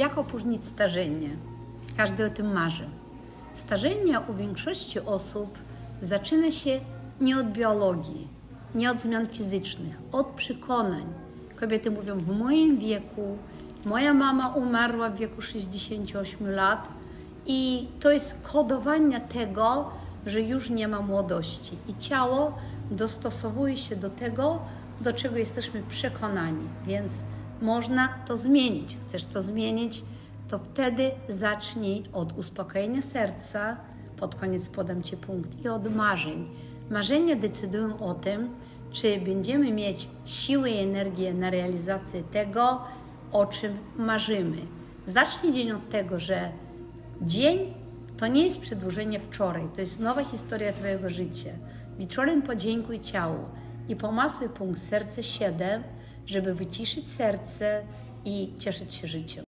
Jak opóźnić starzenie? Każdy o tym marzy. Starzenie u większości osób zaczyna się nie od biologii, nie od zmian fizycznych, od przekonań. Kobiety mówią, w moim wieku, moja mama umarła w wieku 68 lat i to jest kodowanie tego, że już nie ma młodości i ciało dostosowuje się do tego, do czego jesteśmy przekonani, więc można to zmienić. Chcesz to zmienić, to wtedy zacznij od uspokojenia serca, pod koniec podam Ci punkt, i od marzeń. Marzenia decydują o tym, czy będziemy mieć siłę i energię na realizację tego, o czym marzymy. Zacznij dzień od tego, że dzień to nie jest przedłużenie wczoraj, to jest nowa historia Twojego życia. Wieczorem podziękuj ciału i pomasuj punkt serce 7, żeby wyciszyć serce i cieszyć się życiem.